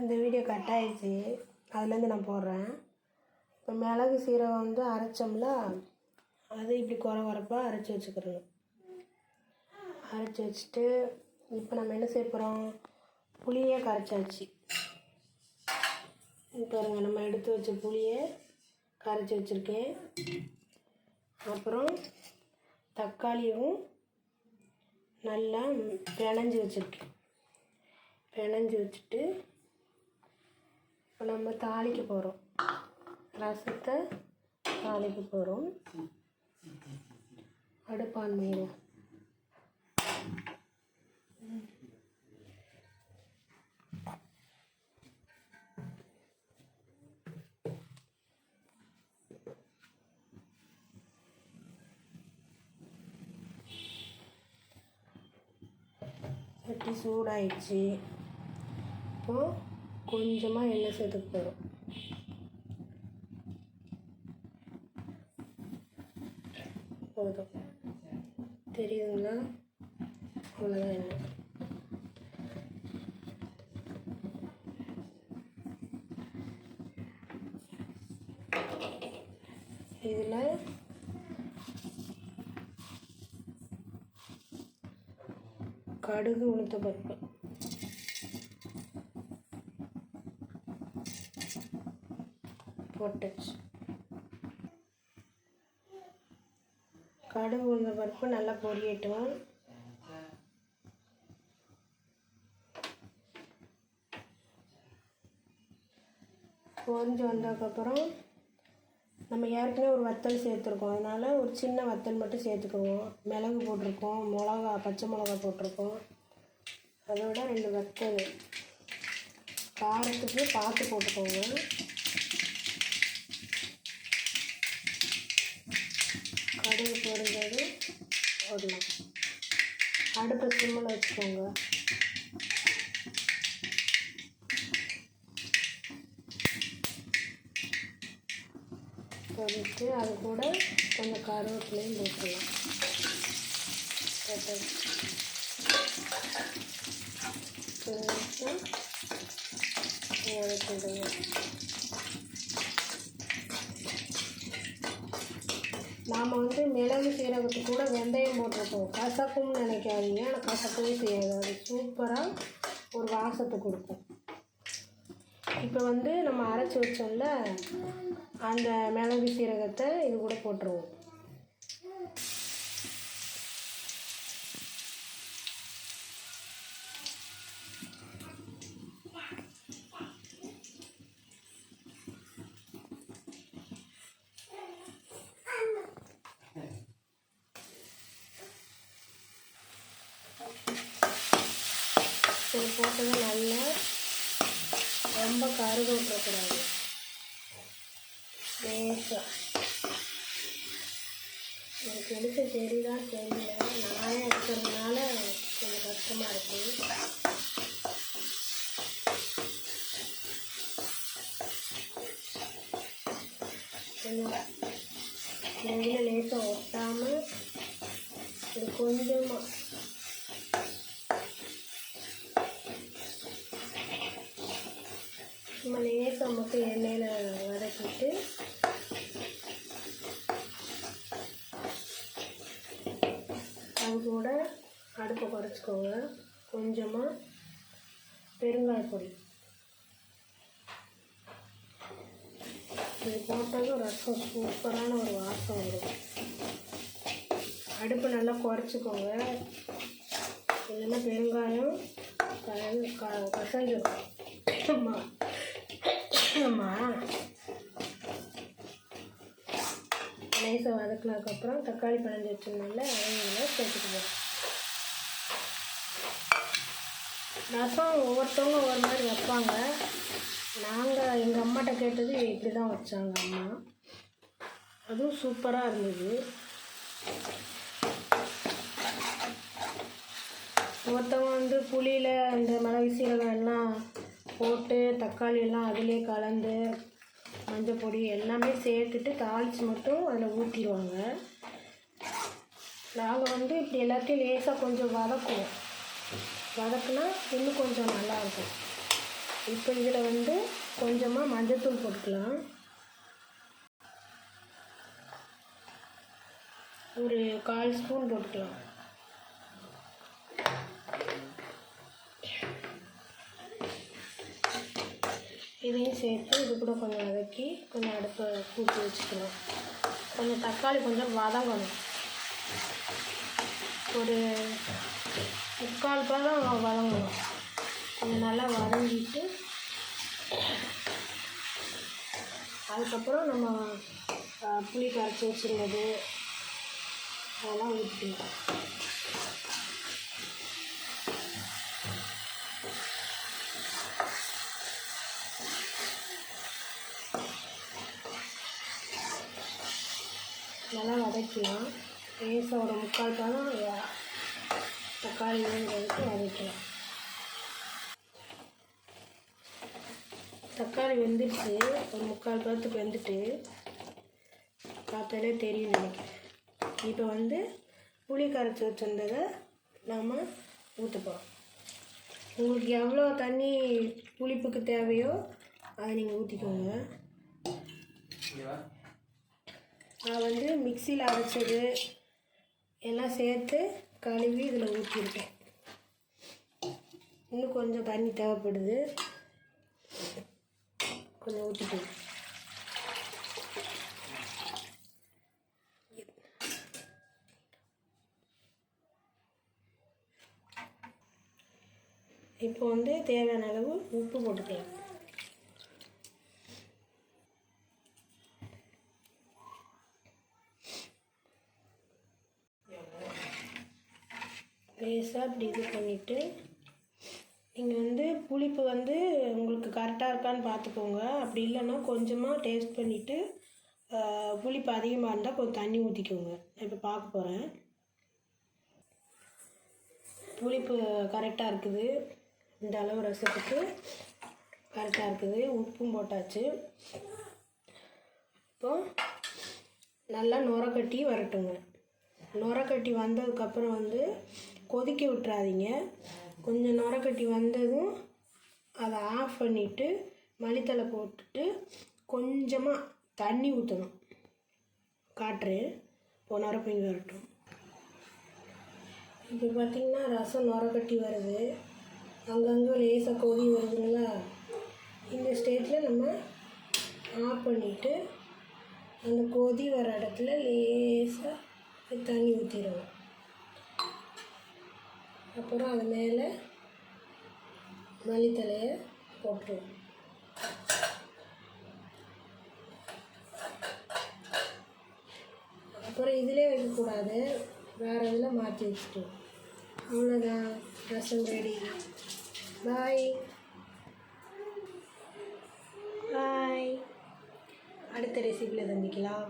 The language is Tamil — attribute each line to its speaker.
Speaker 1: அந்த வீடியோ கட் ஆயிடுச்சு. அதுலேருந்து நான் போடுறேன். இப்போ மிளகு சீரகம் வந்து அரைச்சோம்ல அது இப்படி குறை குறைப்பாக அரைச்சி வச்சுக்கிறணும். அரைச்சி வச்சுட்டு இப்போ நம்ம என்ன செய்ய போகிறோம் புளியே கரைச்சாச்சு. பாருங்க நம்ம எடுத்து வச்ச புளியை கரைச்சி வச்சுருக்கேன். அப்புறம் தக்காளியும் நல்லா பிணைஞ்சி வச்சுருக்கேன். பிணைஞ்சி வச்சுட்டு தாளிக்க போகிறோம் ரசத்தை தாளிக்க போகிறோம் அடுப்பான் மீன் சட்டி சூடாயிடுச்சு. இப்போது கொஞ்சமாக எண்ணெய் சேர்த்துக்க போகிறோம் போதும். தெரியுதுங்களா? அவ்வளோதான் எண்ணெய். இதில் கடுகு உளுத்த பருப்பு போட்டுச்சு. கடுகு உளுந்த பருப்பு நல்லா பொரியட்டும். பொரிஞ்சு வந்ததுக்கப்புறம் நம்ம ஏற்கனவே ஒரு வத்தல் சேர்த்துருக்கோம். அதனால் ஒரு சின்ன வத்தல் மட்டும் சேர்த்துக்குவோம். மிளகு போட்டிருக்கோம் மிளகா பச்சை மிளகா போட்டிருக்கோம். அதோட ரெண்டு வத்தல். காரத்துக்கு பார்த்து போட்டுக்கோங்க. கடுகு பொரிஞ்சது போடலாம் அடுப்பை சிம்மில் வச்சுக்கோங்க. போட்டு அது கூட கொஞ்சம் கருவேப்பிலையும் போட்டுடலாம் போட்டு. நாம் வந்து மிளகு சீரகத்துக்கு கூட வெந்தயம் போட்டிருக்கோம் கசக்கும்னு நினைக்காதீங்க. ஆனால் கசக்கவே செய்யாது அது சூப்பராக ஒரு வாசத்தை கொடுக்கும். இப்போ வந்து நம்ம அரைச்சி வச்சோம்ல அந்த மிளகு சீரகத்தை இது கூட போட்டுருவோம். இது போட்டது நல்லா ரொம்ப கருக விட்டுறக்கூடாது லேசாக எனக்கு எடுக்க தெரியுதா தெரியல. நானே எடுக்கிறதுனால கொஞ்சம் கஷ்டமாக இருக்குது கொஞ்சம் நெய்யில் லேசாக ஒட்டாமல் இது கொஞ்சமாக லேசாக மட்டும் எண்ணெயில் வதக்கிட்டு அது கூட அடுப்பை குறைச்சிக்கோங்க. கொஞ்சமாக பெருங்காய பொடி. இது போட்டாலும் ரசம் சூப்பரான ஒரு வாசம் வரும் அடுப்பு நல்லா குறைச்சிக்கோங்க. இல்லைன்னா பெருங்காயம் க கசஞ்சிடும் அம்மா நைஸாக வதக்கினதுக்கப்புறம் வதக்குனதுக்கப்புறம் தக்காளி பழஞ்சு வச்சிருந்தோம்ல அதையும் சேர்த்துக்குவோம் ரசம் ஒவ்வொருத்தவங்க ஒவ்வொரு மாதிரி வைப்பாங்க. நாங்கள் எங்கள் அம்மாட்ட கேட்டது இப்படி தான் வச்சாங்க அம்மா. அதுவும் சூப்பராக இருந்தது. ஒருத்தவங்க வந்து புளியில் இந்த மிளகு சீரகம் எல்லாம் போட்டு தக்காளி எல்லாம் அதிலே கலந்து மஞ்சள் பொடி எல்லாமே சேர்த்துட்டு தாளித்து மட்டும் அதில் ஊற்றிடுவாங்க நாங்கள் வந்து இப்படி எல்லாத்தையும் லேசாக கொஞ்சம் வதக்குவோம். வதக்குனா இன்னும் கொஞ்சம் நல்லாயிருக்கும் இப்போ இதில் வந்து கொஞ்சமாக மஞ்சத்தூள் போட்டுக்கலாம். ஒரு கால் ஸ்பூன் போட்டுக்கலாம். இதையும் சேர்த்து இது கூட கொஞ்சம் வதக்கி கொஞ்சம் அடுப்பை கூட்டி வச்சுக்கணும். கொஞ்சம் தக்காளி கொஞ்சம் வதங்கணும். ஒரு முக்கால் பதம் வதங்கணும். கொஞ்சம் நல்லா வதங்கிட்டு அதுக்கப்புறம் நம்ம புளி கரைச்சி வச்சுருந்தது அதெல்லாம் ஊற்றிக்கலாம் நல்லா வதக்கலாம் லேசாக ஒரு முக்கால் பழம் தக்காளி வேகிறதுக்கு வதக்கலாம் தக்காளி வெந்துடுச்சு. ஒரு முக்கால் பழத்துக்கு வெந்துட்டு பார்த்தாலே தெரியும் நினைக்கிறேன் இப்போ வந்து புளி கரைச்சி வச்சுருந்ததை நாம் ஊற்றுப்போம் உங்களுக்கு எவ்வளோ தண்ணி புளிப்புக்கு தேவையோ அதை நீங்கள் ஊற்றிக்கோங்க நான் வந்து மிக்சியில் அரைச்சது எல்லாம் சேர்த்து கழுவி இதில் ஊற்றிருக்கேன். இன்னும் கொஞ்சம் தண்ணி தேவைப்படுது. கொஞ்சம் ஊற்றிட்டு இப்போ வந்து தேவையான அளவு உப்பு போட்டுக்கலாம். லேசாக அப்படி இது பண்ணிவிட்டு நீங்கள் வந்து புளிப்பு வந்து உங்களுக்கு கரெக்டாக இருக்கான்னு பார்த்துக்கோங்க. அப்படி இல்லைன்னா கொஞ்சமாக டேஸ்ட் பண்ணிவிட்டு புளிப்பு அதிகமாக இருந்தால் கொஞ்சம் தண்ணி ஊற்றிக்கோங்க நான் இப்போ பார்க்க போகிறேன் புளிப்பு கரெக்டாக இருக்குது. இந்த அளவு ரசத்துக்கு கரெக்டாக இருக்குது. உப்பும் போட்டாச்சு. இப்போ நல்லா நுரக்கட்டி வரட்டுங்க. நுரக்கட்டி வந்ததுக்கப்புறம் வந்து கொதிக்க விட்டுறாதீங்க. கொஞ்சம் நுரக்கட்டி வந்ததும் அதை ஆஃப் பண்ணிவிட்டு மளித்தலை போட்டுட்டு கொஞ்சமாக தண்ணி ஊற்றணும் காட்டுறேன் இப்போ நுரப்பொங்கி வரட்டும். இப்போ பார்த்திங்கன்னா ரசம் நுரக்கட்டி வருது. அங்கங்கே லேசாக கொதி வருதுங்களா? இந்த ஸ்டேஜில் நம்ம ஆஃப் பண்ணிவிட்டு அந்த கொதி வர இடத்துல லேசாக தண்ணி ஊற்றிடுவோம் அப்புறம் அது மேலே மல்லித்தலையை போட்டுருவோம். அப்புறம் இதிலே வைக்கக்கூடாது. வேறு இதில் மாற்றி வச்சுட்டோம் அவ்வளோதான். ரசம் ரெடி பாய் பாய் அடுத்த ரெசிபியில் சந்திக்கலாம்.